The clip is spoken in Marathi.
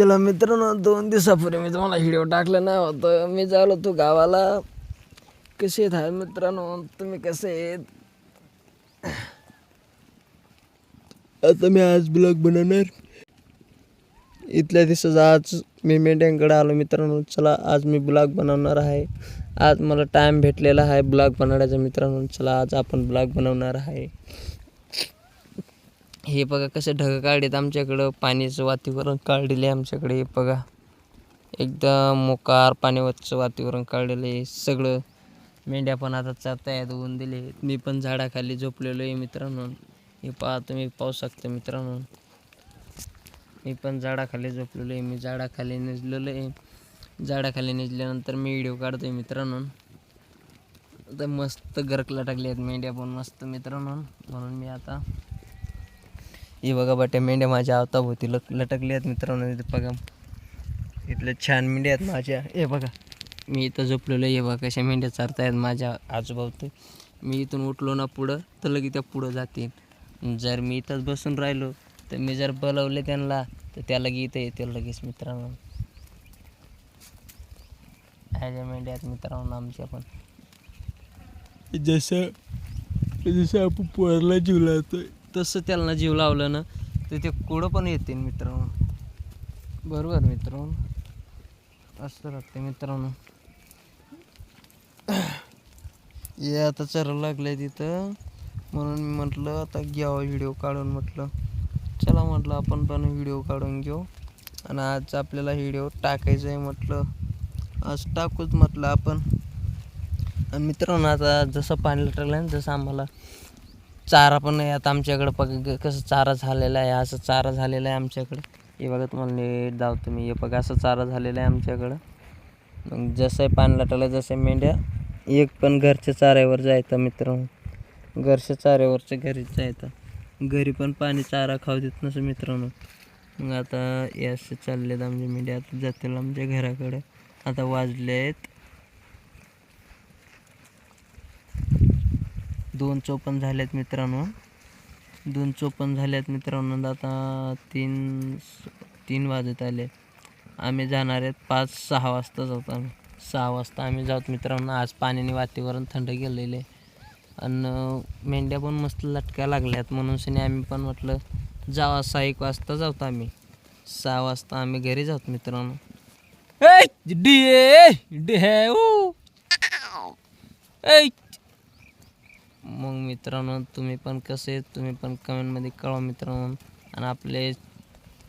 चला मित्रांनो दोन दिवसापूर्वी मी तुम्हाला व्हिडिओ टाकला नाही होतं मी जालो तो गावाला. कसे आहेत? हाय मित्रांनो तुम्ही कसे आहेत? आता मी आज ब्लॉग बनवणार. इथल्या दिवसाच आज मी मेंढ्यांकडे आलो मित्रांनो. चला आज मी ब्लॉग बनवणार आहे. आज मला टाईम भेटलेला आहे ब्लॉग बनवण्याचा मित्रांनो. चला आज आपण ब्लॉग बनवणार आहे. हे बघा कसे ढग काढलेत आमच्याकडं. पाण्याचं वातावरण काढलेलं आहे आमच्याकडे. हे बघा. एकदम मोकार पाण्यावरचं वातावरण काढलेलं आहे. सगळं मेंढ्या पण आता चालतायत होऊन दिले मी पण झाडाखाली झोपलेलो आहे मित्रांनो. हे पहा तुम्ही पाहू शकता मित्रांनो. मी पण झाडाखाली झोपलेलो आहे. मी झाडाखाली निजलेलो आहे. झाडाखाली निजल्यानंतर मी व्हिडिओ आहे मित्रांनो. आता मस्त गरकला टाकले आहेत मेंढ्या पण मस्त मित्रांनो. म्हणून मी आता हे बघा बाट्या मेंढ्या माझ्या अवताभोवती लट लटकल्या आहेत मित्रांनो इथे बघा. इथल्या छान मेंढ्या आहेत माझ्या. हे बघा. मी इथं झोपलेलो हे बघा कशा मेंढ्या चारतायत माझ्या आजूबाजूत मी इथून उठलो ना पुढं तर लगेच त्या पुढं जातील. जर मी इथंच बसून राहिलो तर मी जर बोलवले त्यांना तर त्या लगे इथं येतील लगेच मित्रांनो. ह्याच्या मेंढ्या आहेत मित्रांनो आमच्या पण. जसं जसं आपण पोरला जीव लावतोय तसं त्यांना जीव लावलं ना तर ते कुठं पण येतील मित्रांनो. बरोबर मित्रांनो. असं राहते मित्रांनो. हे आता चरायला लागलंय तिथं. म्हणून मी म्हटलं आता घ्यावा व्हिडिओ काढून म्हटलं. चला म्हटलं आपण पण व्हिडिओ काढून घेऊ. आणि आज आपल्याला व्हिडिओ टाकायचं आहे म्हटलं. आज टाकूच म्हटलं आपण. आणि मित्रांनो आता जसं पाणी लटकलं आहे ना जसं आम्हाला चारा पण आहे आता आमच्याकडं बघ कसं चारा झालेला आहे असं चारा झालेला आहे आमच्याकडं. हे बघा तुम्हाला नीट धावतो मी. हे बघा असं चारा झालेला आहे आमच्याकडं. मग जसं पाणी लाटायला जसं मेंढ्या एक पण घरच्या चाऱ्यावर जायचं मित्रांनो. घरच्या चाऱ्यावरच्या घरीच जायचं. घरी पण पाणी चारा खाऊ देत नसं मित्रांनो. मग आता हे असे चाललेत आमच्या मेंढ्या आता जातील आमच्या घराकडे. आता वाजले आहेत दोन चोपन्न झाल्यात मित्रांनो. दोन चोपन्न झाल्यात मित्रांनो आता तीन तीन वाजत आले. आम्ही जाणार आहेत पाच सहा वाजता जातो आम्ही. सहा वाजता आम्ही जाऊत मित्रांनो. आज पाण्याने वातावरण थंड गेलेलं आहे. आणि मेंढ्या पण मस्त लटक्या लागल्यात. म्हणून शनी आम्ही पण म्हटलं जावा सहा एक वाजता जाऊत आम्ही. सहा वाजता आम्ही घरी जाऊत मित्रांनो. डी ए, डी हे, ए. मग मित्रांनो तुम्ही पण कसे तुम्ही पण कमेंटमध्ये कळवा मित्रांनो. आणि आपले